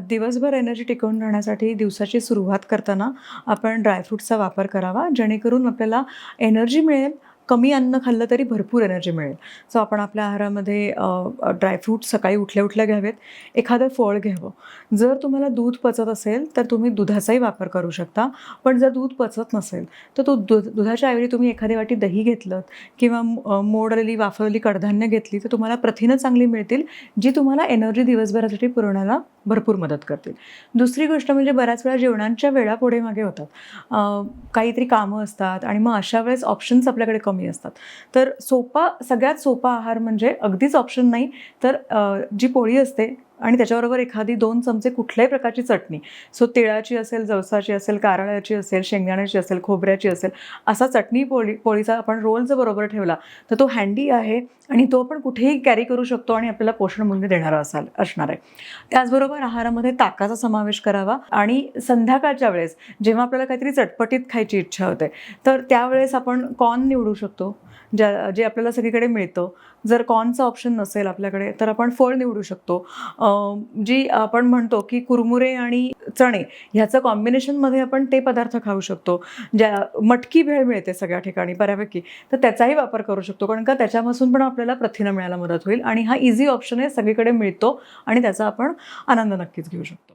दिवसभर एनर्जी टिकवून राहण्यासाठी दिवसाची सुरुवात करताना आपण ड्रायफ्रूटचा वापर करावा जेणेकरून आपल्याला एनर्जी मिळेल कमी अन्न खाल्लं तरी भरपूर एनर्जी मिळेल. सो आपण आपल्या आहारामध्ये ड्रायफ्रूट सकाळी उठल्या उठल्या घ्यावेत. एखादं फळ घ्यावं. जर तुम्हाला दूध पचत असेल तर तुम्ही दुधाचाही वापर करू शकता. पण जर दूध पचत नसेल तर तो दूध दुधाच्या ऐवजी तुम्ही एखादी वाटी दही घेतलं किंवा मोडलेली वाफवलेली कडधान्य घेतली तर तुम्हाला प्रथिनं चांगली मिळतील जी तुम्हाला एनर्जी दिवसभरासाठी पुरवण्याला भरपूर मदत करतील. दुसरी गोष्ट म्हणजे बऱ्याच वेळा जेवणांच्या वेळा पुढे मागे होतात. काहीतरी कामं असतात आणि मग अशा वेळेस ऑप्शन्स आपल्याकडे कमी असतात. तर सोपा सगळ्यात सोपा आहार म्हणजे अगदीच ऑप्शन नाही. तर जी पोळी असते आणि त्याच्याबरोबर एखादी दोन चमचे कुठल्याही प्रकारची चटणी. सो तिळाची असेल जवसाची असेल कारळ्याची असेल शेंगदाण्याची असेल खोबऱ्याची असेल असा चटणी पोळी पोळीचा आपण रोल जर बरोबर ठेवला तर तो हँडी आहे आणि तो आपण कुठेही कॅरी करू शकतो आणि आपल्याला पोषण मूल्य देणारा असाल असणार आहे. त्याचबरोबर आहारामध्ये ताकाचा समावेश करावा आणि संध्याकाळच्या वेळेस जेव्हा आपल्याला काहीतरी चटपटीत खायची इच्छा होते तर त्यावेळेस आपण कॉर्न निवडू शकतो. ज्या जे आपल्याला सगळीकडे मिळतं. जर कॉर्नचं ऑप्शन नसेल आपल्याकडे तर आपण फळ निवडू शकतो. जी आपण म्हणतो की कुरमुरे आणि चणे ह्याचं कॉम्बिनेशनमध्ये आपण ते पदार्थ खाऊ शकतो. ज्या मटकी भेळ मिळते सगळ्या ठिकाणी बऱ्यापैकी तर त्याचाही वापर करू शकतो. कारण का त्याच्यापासून पण आपल्याला प्रथिनं मिळायला मदत होईल आणि हा इझी ऑप्शन आहे सगळीकडे मिळतो आणि त्याचा आपण आनंद नक्कीच घेऊ शकतो.